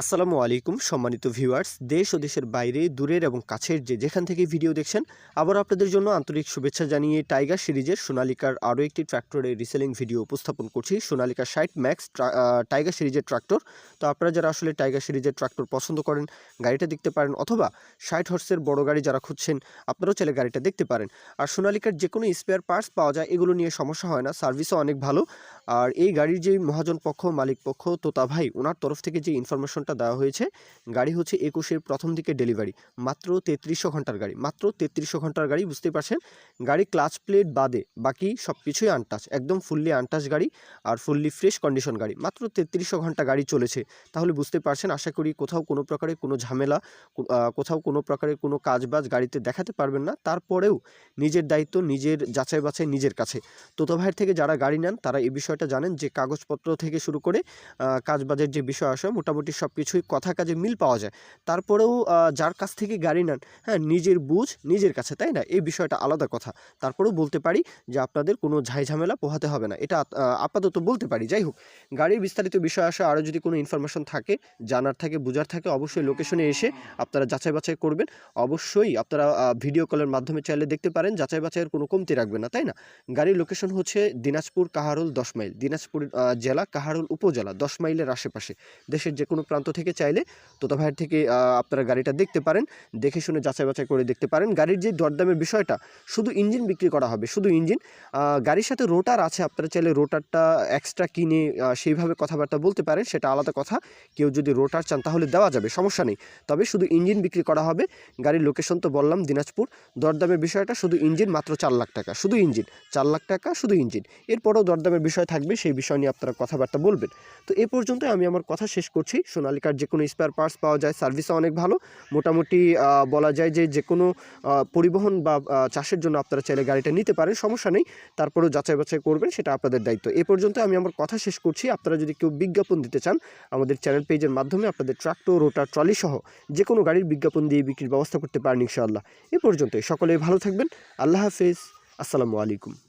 আসসালামু আলাইকুম, সম্মানিত ভিউয়ার্স। দেশ ও দেশের বাইরে, দূরের এবং কাছের যে যেখান থেকে ভিডিও দেখছেন, আবার আপনাদের জন্য আন্তরিক শুভেচ্ছা জানিয়ে টাইগার সিরিজের সোনালিকার আরও একটি ট্র্যাক্টরের রিসেলিং ভিডিও উপস্থাপন করছি। সোনালিকা সাইট ম্যাক্স টাইগার সিরিজের ট্র্যাক্টর। তো আপনারা যারা আসলে টাইগার সিরিজের ট্র্যাক্টর পছন্দ করেন, গাড়িটা দেখতে পারেন অথবা ষাট হর্সের বড় গাড়ি যারা খুঁজছেন, আপনারাও চাইলে গাড়িটা দেখতে পারেন। আর সোনালিকার যে কোনো স্পেয়ার পার্টস পাওয়া যায়, এগুলো নিয়ে সমস্যা হয় না সার্ভিসও অনেক ভালো। আর এই গাড়ির যে মহাজন পক্ষ, মালিক পক্ষ, তোতা ভাই ওনার তরফ থেকে যে ইনফরমেশনটা দেওয়া হয়েছে। গাড়ি হচ্ছে একুশের প্রথম দিকে ডেলিভারি। মাত্র তেত্রিশশো ঘণ্টার গাড়ি। মাত্র তেত্রিশশো ঘণ্টার গাড়ি, বুঝতেই পারছেন? গাড়ি ক্লাচ প্লেট বাদে বাকি সব কিছুই আনটাচ একদম ফুললি আনটাচ গাড়ি আর ফুললি ফ্রেশ কন্ডিশন গাড়ি। মাত্র তেত্রিশশো ঘণ্টা গাড়ি চলেছে। তাহলে বুঝতে পারছেন, আশা করি কোথাও কোনো প্রকারের কোনো ঝামেলা কোথাও কোনো প্রকারের কোনো কাজবাজ গাড়িতে দেখাতে পারবেন না। তারপরেও নিজের দায়িত্ব, নিজের যাচাই বাছাই নিজের কাছে। তোতা ভাইয়ের থেকে যারা গাড়ি নেন, তারা এই বিষয়টা জানেন যে কাগজপত্র থেকে শুরু করে কাজবাজের যে বিষয় আসে, মোটামুটি সব কিছুই কথা কাজে মিল পাওয়া যায়। তারপরেও যার কাছ থেকে গাড়ি নেন হ্যাঁ নিজের বুঝ নিজের কাছে, তাই না? এই বিষয়টা আলাদা কথা। তারপরেও বলতে পারি যে আপনাদের কোনো ঝাই ঝামেলা পোহাতে হবে না। এটা আপাতত বলতে পারি। যাই হোক, গাড়ির বিস্তারিত বিষয় আসে, আরও যদি কোনো ইনফরমেশন থাকে, জানার থাকে, বোঝার থাকে, অবশ্যই লোকেশনে এসে আপনারা যাচাই বাছাই করবেন। অবশ্যই আপনারা ভিডিও কলের মাধ্যমে চাইলে দেখতে পারেন, যাচাই বাছাইয়ের কোনো কমতি রাখবেন না, তাই না? গাড়ির লোকেশন হচ্ছে দিনাজপুর কাহারুল দশ মাইল। দিনাজপুর জেলা কাহারুল উপজেলা দশ মাইলের আশেপাশে। দেশের যে কোনো প্রান্ত থেকে চাইলে তোতা ভাইয়ের থেকে আপনারা গাড়িটা দেখতে পারেন, দেখে শুনে যাচাই বাছাই করে দেখতে পারেন। গাড়ির যে দরদামের বিষয়টা, শুধু ইঞ্জিন বিক্রি করা হবে, শুধু ইঞ্জিন। গাড়ির সাথে রোটার আছে, আপনারা চাইলে রোটারটা এক্সট্রা কিনে সেইভাবে কথাবার্তা বলতে পারেন, সেটা আলাদা কথা। কেউ যদি রোটার চান তাহলে দেওয়া যাবে, সমস্যা নেই। তবে শুধু ইঞ্জিন বিক্রি করা হবে, গাড়ির লোকেশন তো বললাম, দিনাজপুর। দরদামের বিষয়টা, শুধু ইঞ্জিন মাত্র চার লাখ টাকা, শুধু ইঞ্জিন। চার লাখ টাকা, শুধু ইঞ্জিন। এরপরও দরদামের বিষয় থাকবে, সেই বিষয় নিয়ে আপনারা কথাবার্তা বলবেন। তো এ পর্যন্ত আমি আমার কথা শেষ করছি সোনালিকার যে কোনো স্পেয়ার পার্টস পাওয়া যায় সার্ভিসও অনেক ভালো। মোটামুটি বলা যায় যে যে কোনো পরিবহন বা চাষের জন্য আপনারা চাইলে গাড়িটা নিতে পারেন, সমস্যা নেই। তারপরেও যাচাই বাছাই করবেন, সেটা আপনাদের দায়িত্ব। এ পর্যন্ত আমি আমার কথা শেষ করছি। আপনারা যদি কেউ বিজ্ঞাপন দিতে চান, আমাদের চ্যানেল পেজের মাধ্যমে আপনাদের ট্রাক্টর রোটার ট্রলি সহ যে কোনো গাড়ির বিজ্ঞাপন দিয়ে বিক্রির ব্যবস্থা করতে পারেন ইনশাআল্লাহ। এ পর্যন্তই। সকলেই ভালো থাকবেন। আল্লাহ হাফেজ। আসসালামু আলাইকুম।